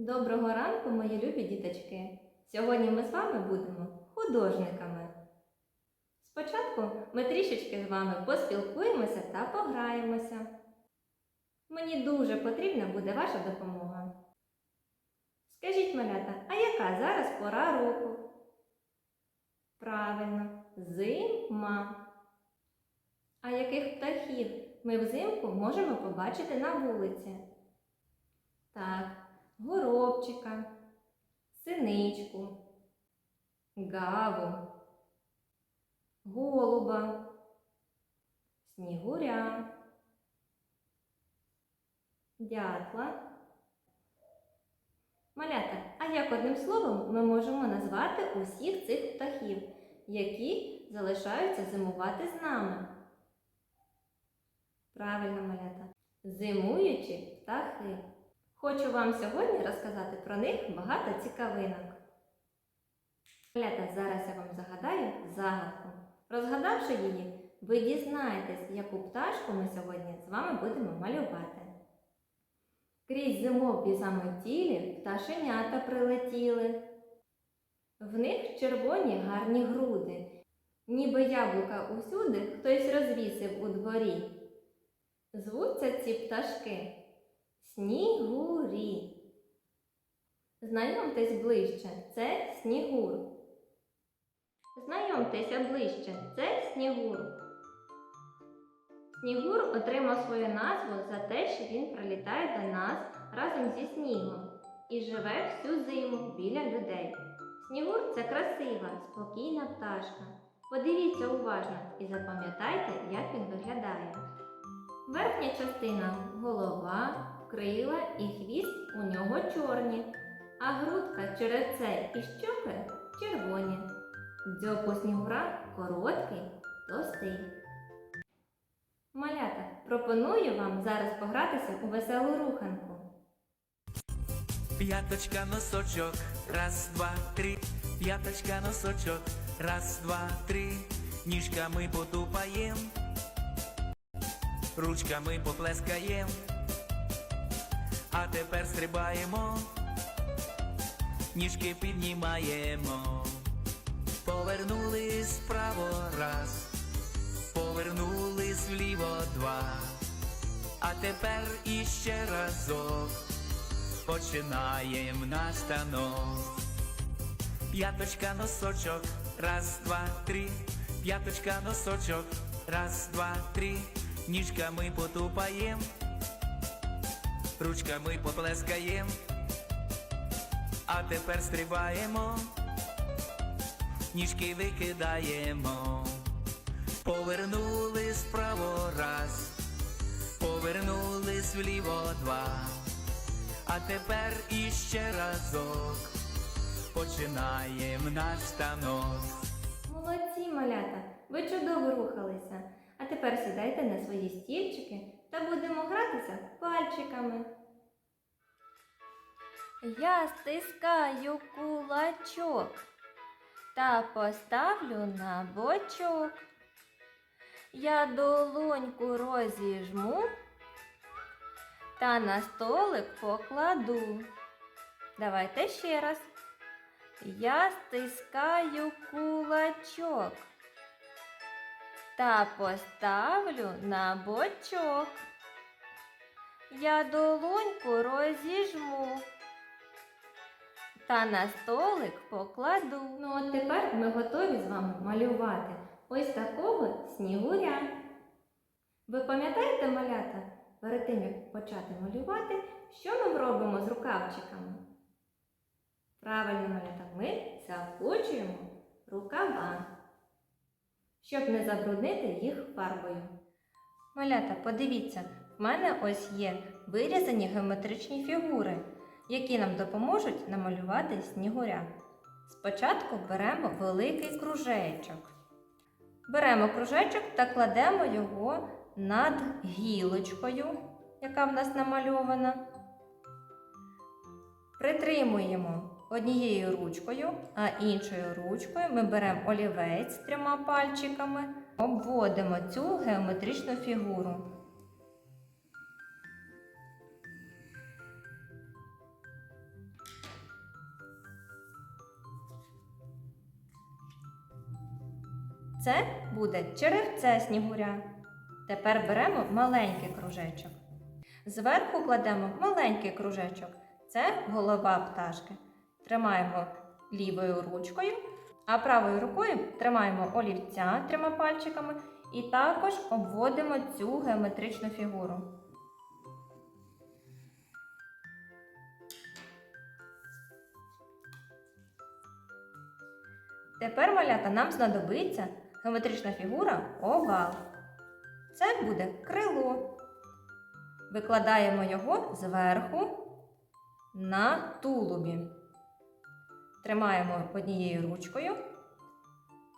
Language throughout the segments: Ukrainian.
Доброго ранку, мої любі діточки! Сьогодні ми з вами будемо художниками. Спочатку ми трішечки з вами поспілкуємося та пограємося. Мені дуже потрібна буде ваша допомога. Скажіть, малята, а яка зараз пора року? Правильно, зима. А яких птахів ми взимку можемо побачити на вулиці? Горобчика, синичку, гаву, голуба, снігуря, дятла. Малята, а як одним словом ми можемо назвати усіх цих птахів, які залишаються зимувати з нами? Правильно, малята. Зимуючі птахи. Хочу вам сьогодні розказати про них багато цікавинок. Малята, зараз я вам загадаю загадку. Розгадавши її, ви дізнаєтесь, яку пташку ми сьогодні з вами будемо малювати. Крізь зимові заметілі пташенята прилетіли. В них червоні гарні груди, ніби яблука усюди хтось розвісив у дворі. Звуться ці пташки Снігурі. Знайомтесь ближче, це снігур. Знайомтеся ближче, це снігур. Снігур отримав свою назву за те, що він прилітає до нас разом зі снігом і живе всю зиму біля людей. Снігур це красива, спокійна пташка. Подивіться уважно і запам'ятайте, як він виглядає. Верхня частина голова, крила і хвіст у нього чорні, а грудка, черевце і щоки червоні. Дзьоб у снігура короткий, товстий. Малята, пропоную вам зараз погратися у веселу руханку. П'яточка носочок, раз, два, три, п'яточка носочок, раз, два, три, ніжками потупаєм, ручками поплескаєм, а тепер стрибаємо, ніжки піднімаємо, повернулись вправо раз, повернулись вліво два, а тепер іще разок. Починаєм наш танок. П'яточка носочок, раз, два, три, п'яточка носочок, раз, два, три, ніжками потупаєм, ручками поплескаєм, а тепер стрибаємо, ніжки викидаємо, повернулись вправо раз, повернулись вліво два. А тепер іще разок починаєм наш станок. Молодці, малята! Ви чудово рухалися. А тепер сідайте на свої стільчики та будемо гратися пальчиками. Я стискаю кулачок та поставлю на бочок. Я долоньку розіжму та на столик покладу. Давайте ще раз. Я стискаю кулачок та поставлю на бочок. Я долоньку розіжму та на столик покладу. Ну от тепер ми готові з вами малювати ось такого снігуря. Ви пам'ятаєте, малята, перед тим як почати малювати, що ми робимо з рукавчиками? Правильно, малята, ми закочуємо рукава, щоб не забруднити їх фарбою. Малята, подивіться, в мене ось є вирізані геометричні фігури, які нам допоможуть намалювати снігуря. Спочатку беремо великий кружечок. Беремо кружечок та кладемо його над гілочкою, яка в нас намальована. Притримуємо однією ручкою, а іншою ручкою ми беремо олівець трьома пальчиками, обводимо цю геометричну фігуру. Це буде черевце снігуря. Тепер беремо маленький кружечок. Зверху кладемо маленький кружечок. Це голова пташки. Тримаємо лівою ручкою, а правою рукою тримаємо олівця трьома пальчиками і також обводимо цю геометричну фігуру. Тепер, малята, нам знадобиться геометрична фігура овал. Це буде крило. Викладаємо його зверху на тулубі. Тримаємо однією ручкою,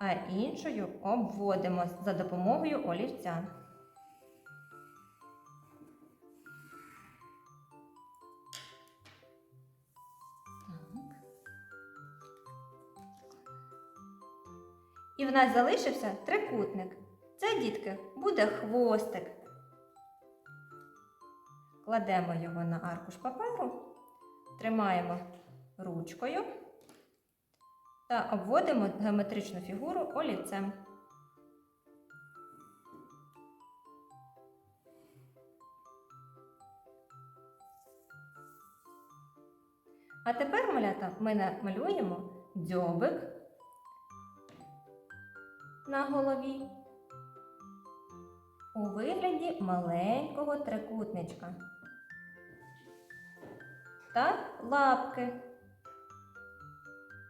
а іншою обводимо за допомогою олівця. І в нас залишився трикутник. Це, дітки, буде хвостик. Кладемо його на аркуш паперу, тримаємо ручкою та обводимо геометричну фігуру олівцем. А тепер, малята, ми намалюємо дзьобик на голові у вигляді маленького трикутничка та лапки,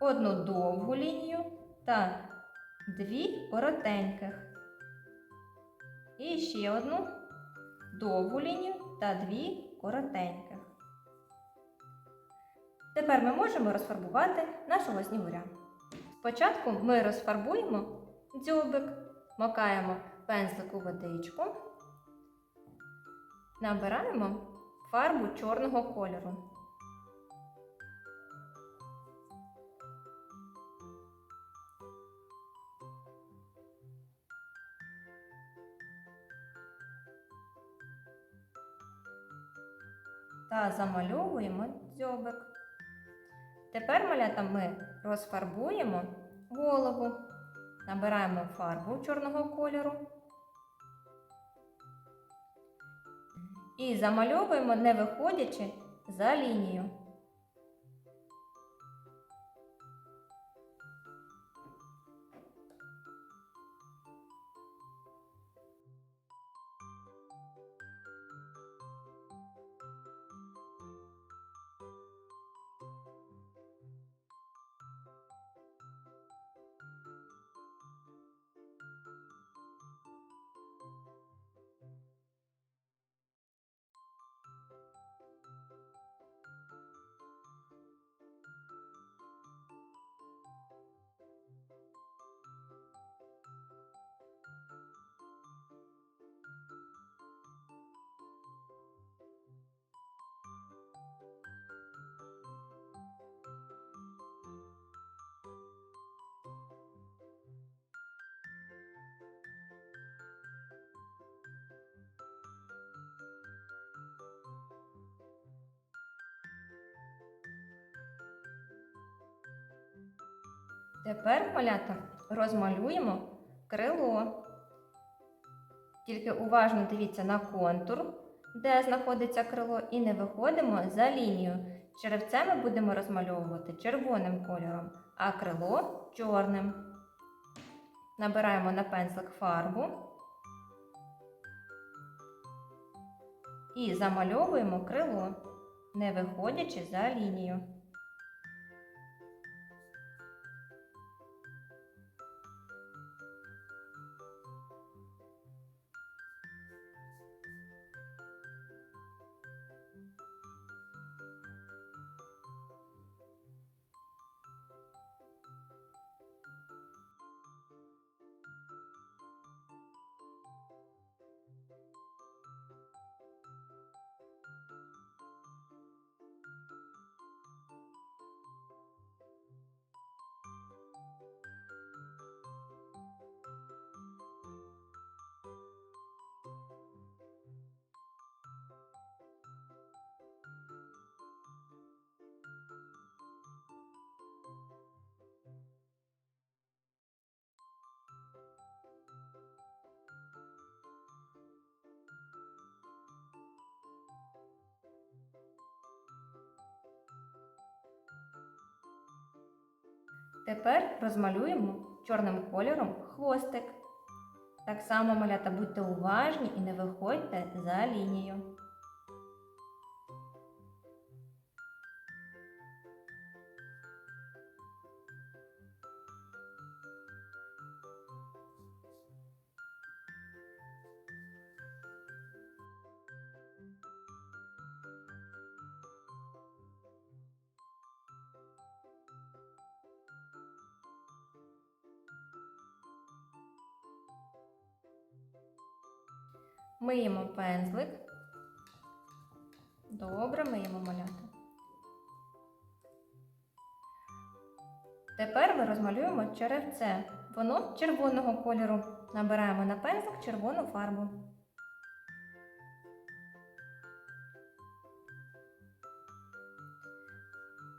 одну довгу лінію та дві коротеньких. І ще одну довгу лінію та дві коротеньких. Тепер ми можемо розфарбувати нашого снігуря. Спочатку ми розфарбуємо дзьобик, макаємо пензлик у водичку, набираємо фарбу чорного кольору. Та замальовуємо дзьобик. Тепер малята ми розфарбуємо голову. Набираємо фарбу чорного кольору і замальовуємо, не виходячи за лінію. Тепер, малята, розмалюємо крило. Тільки уважно дивіться на контур, де знаходиться крило, і не виходимо за лінію. Черевце ми будемо розмальовувати червоним кольором, а крило чорним. Набираємо на пензлик фарбу і замальовуємо крило, не виходячи за лінію. Тепер розмалюємо чорним кольором хвостик. Так само, малята, будьте уважні і не виходьте за лінію. Миємо пензлик. Добре, миємо малята. Тепер ми розмалюємо черевце. Воно червоного кольору. Набираємо на пензлик червону фарбу.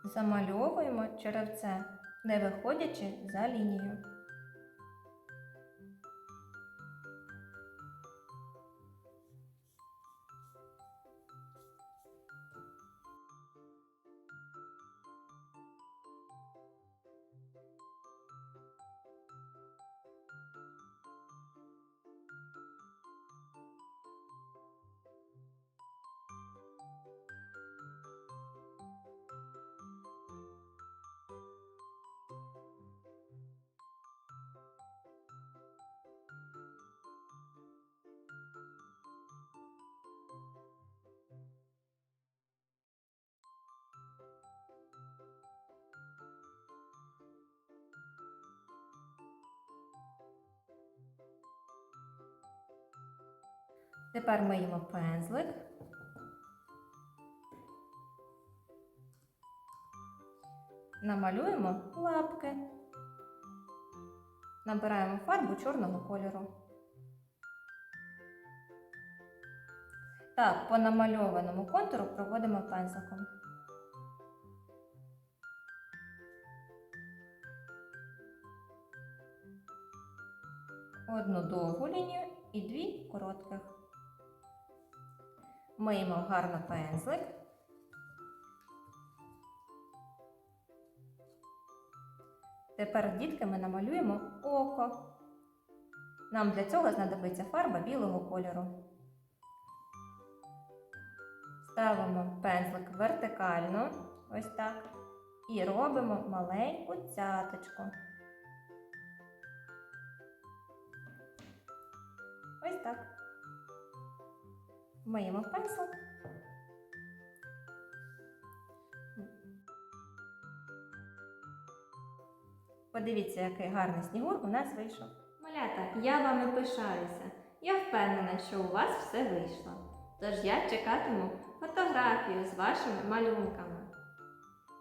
Замальовуємо черевце, не виходячи за лінію. Тепер миємо пензлик. Намалюємо лапки. Набираємо фарбу чорного кольору. Так, по намальованому контуру проводимо пензликом. Одну довгу лінію і дві коротких. Миємо гарно пензлик. Тепер, дітки, ми намалюємо око. Нам для цього знадобиться фарба білого кольору. Ставимо пензлик вертикально, ось так, і робимо маленьку цяточку. Ось так. Миємо пензлик. Подивіться, який гарний снігур у нас вийшов. Малята, я вами пишаюся. Я впевнена, що у вас все вийшло. Тож я чекатиму фотографію з вашими малюнками.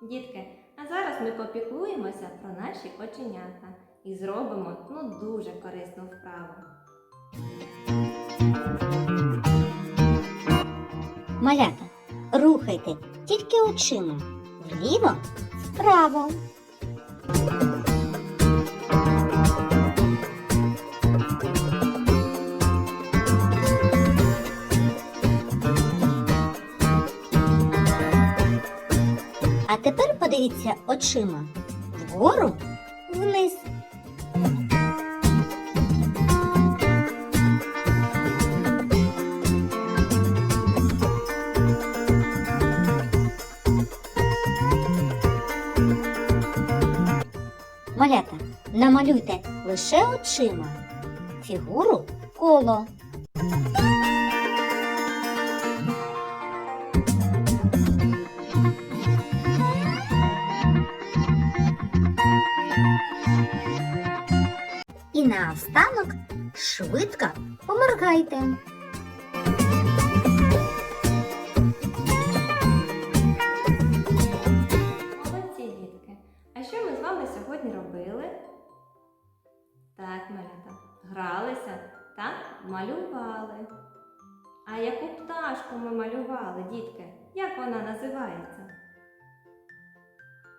Дітки, а зараз ми попіклуємося про наші коченята і зробимо ну дуже корисну вправу. Малята, рухайте тільки очима. Вліво, вправо. А тепер подивіться очима вгору, намалюйте лише очима. Фігуру коло. І наостанок швидко поморгайте. Так, малята, гралися та малювали. А яку пташку ми малювали, дітки? Як вона називається?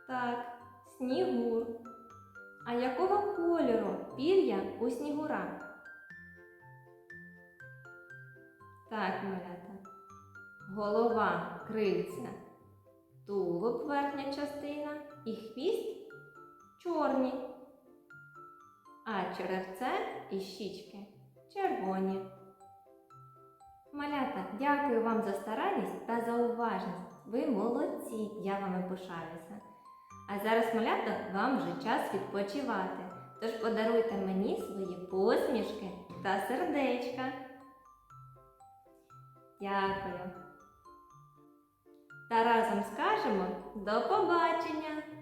Так, снігур. А якого кольору пір'я у снігура? Так, малята. Голова, крильця, тулуб верхня частина і хвіст чорні. А черевце і щічки червоні. Малята, дякую вам за старанність та за уважність. Ви молодці, я вами пишаюся. А зараз, малята, вам вже час відпочивати. Тож подаруйте мені свої посмішки та сердечка. Дякую. Та разом скажемо до побачення!